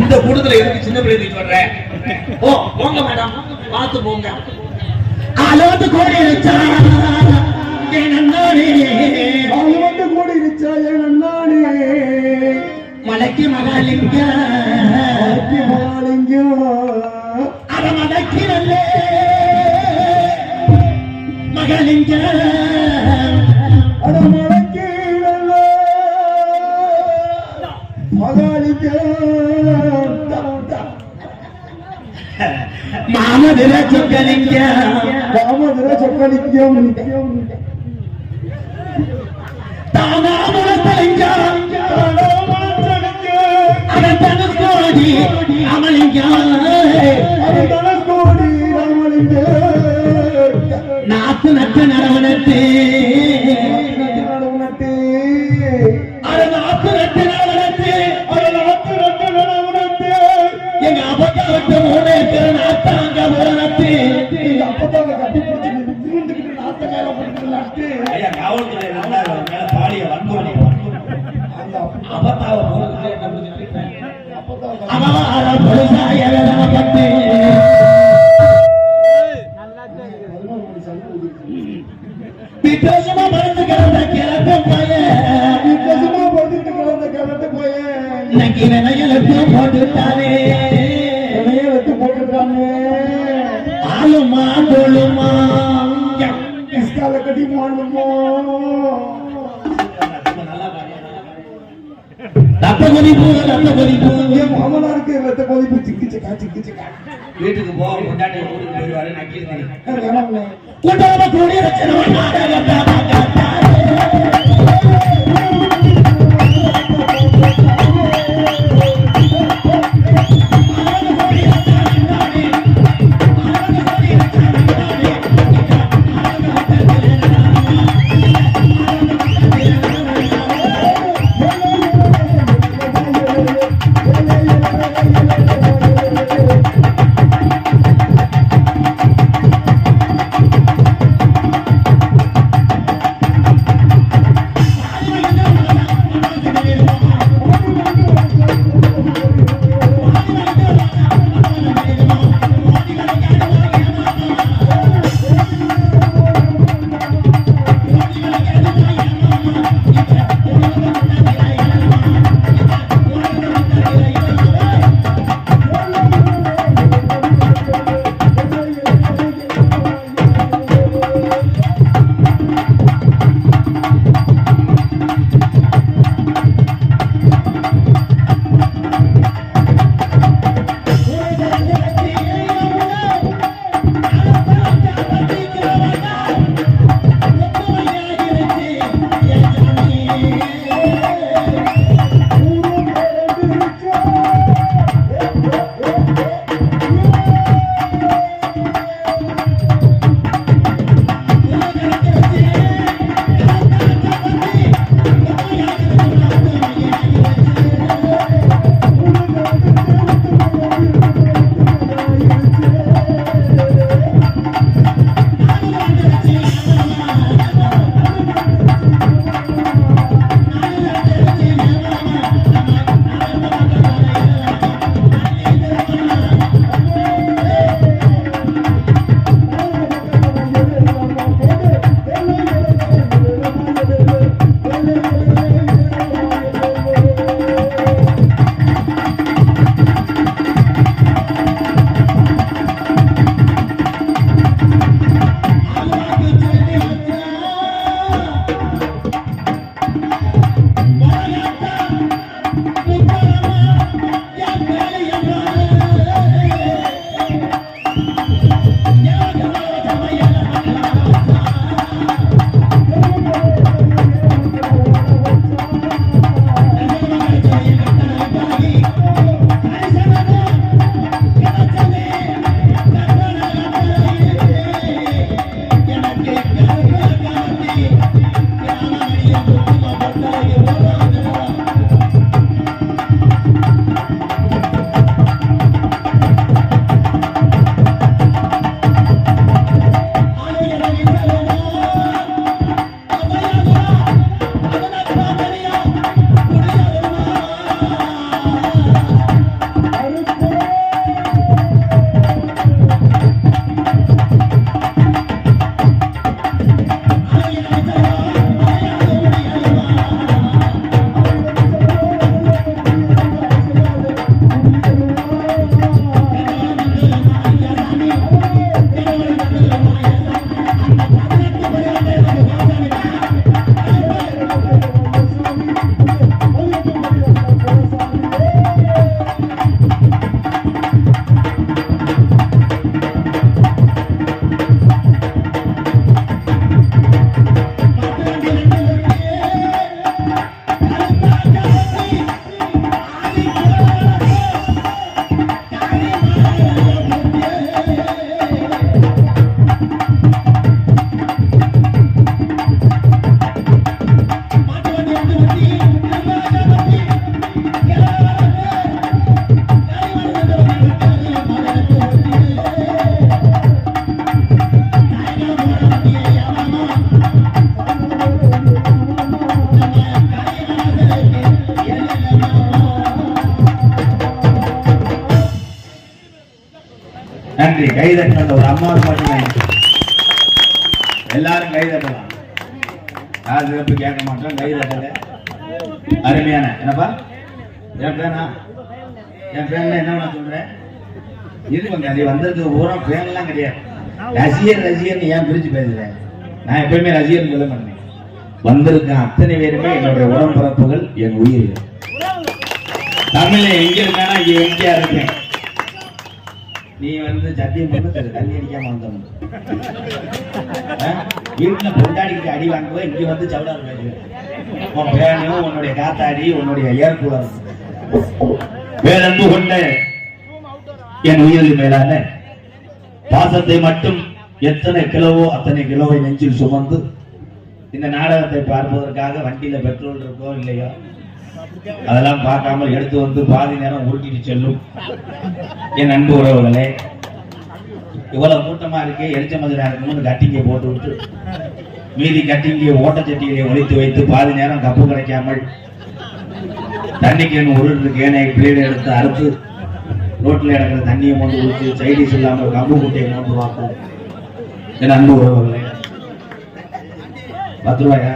இந்த கூட்டத்துல எதுக்கு சின்ன பிள்ளை வர்ற? ஓ போங்க மேடம் பார்த்து போங்க. அலோத்து கோடி வச்சா என் அண்ணாடி வந்து கூடி நிச்சாய நன்னானே மலைக்கு மகாலிங்க. மகாலிங்கம் அத மடக்கி நல்லே. மகாலிங்க. அட மலைக்கு மாமதுர சொக்கலிங்க ராமதுர சொக்கலிங்கம் தானாமலத்தலிங்க அவன் பையன் இன்னைக்கு வினைகளுக்கு போட்டுட்டானே. போட்டுட்டானே. ஆளுமா கொழுமா இஸ்கால கட்டி மாடுமோ நல்லா பாருங்க ரத்த கொதிப்பு ரத்த கொதிப்பு என் மாமனாருக்கு வெத்த கொதிப்பு சிக்கி சிக்கா சிக்கி சிக்கா. வீட்டுக்கு போக கொண்டாட்டி ஊருக்கு போயிடுவாரு. கூட்டாம நன்றி கை தட்டின ஒரு அம்மாவுக்கு மட்டும் எல்லாரும் கை தட்டலாம். யார் சிறப்பு கேட்க மாட்டோம் கை தட்டல. அருமையான. என்னப்பா? என் பேனா என் பேன்ல என்ன நான் சொல்றேன். இது கொஞ்சம் அது வந்ததுக்கு பூரா பேன்லாம் கிடையாது. ரசிகர் ரசிகர் ஏன் பிரிச்சு பேசுறேன் நான் எப்பயுமே ரசிகர் சொல்ல மாட்டேன். வந்திருக்க அத்தனை பேருமே என்னுடைய உடம்பிறப்புகள் என் உயிர்கள். தமிழ்ல எங்க இருக்கானா இங்க எங்கேயா இருக்கேன். நீ வந்து சத்தியம் பண்ணு தண்ணி அடிக்காம வந்தவன். வீட்டுல பொண்டாடிக்கிட்டு அடி வாங்குவ இங்க வந்து சவுடார் பேசுவேன் உன் பேனும் உன்னுடைய காத்தாடி உன்னுடைய வேற வேறன்பு கொண்ட என் உயிரில் மேலான பாசத்தை மட்டும் எத்தனை கிலோவோ அத்தனை கிலோவை நெஞ்சில் சுமந்து இந்த நாடகத்தை பார்ப்பதற்காக வண்டியில பெட்ரோல் இருக்கோ இல்லையோ அதெல்லாம் பார்க்காமல் எடுத்து வந்து பாதி நேரம் உருட்டிட்டு செல்லும். என் அன்பு உறவுகளே இவ்வளவு கூட்டமா இருக்கே எரிச்ச மதுரா இருக்கும்போது கட்டிங்க போட்டு விட்டு மீதி கட்டிங்க ஓட்டச்சட்டிகளை ஒழித்து வைத்து பாதி நேரம் கப்பு கிடைக்காமல் தண்ணிக்கு உருட்டு கேனை பிளேடு எடுத்து அறுத்து ரோட்டில் இடத்துல தண்ணியை கொண்டு ஊற்றி சைடிஸ் இல்லாமல் கம்பு குட்டையை கொண்டு பார்ப்போம் என் அன்பு உறவுகளே பத்து ரூபாயா?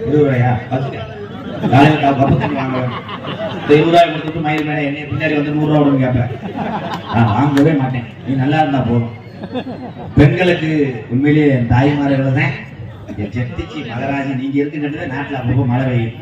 இருபது ரூபாயா? பத்து நாளைக்கு வாங்க இந்த ரூபாய் கொடுத்துட்டு மயில் மேடம் என்னை பின்னாடி வந்து நூறு ரூபா கொடுன்னு கேட்பேன். நான் வாங்கவே மாட்டேன். நீ நல்லா இருந்தா போதும். பெண்களுக்கு உண்மையிலேயே என் தாய்மார்கள் தான் என் செத்திச்சி மகராஜி நீங்க இருக்கின்றது நாட்டுல அப்பப்போ மழை பெய்யும்.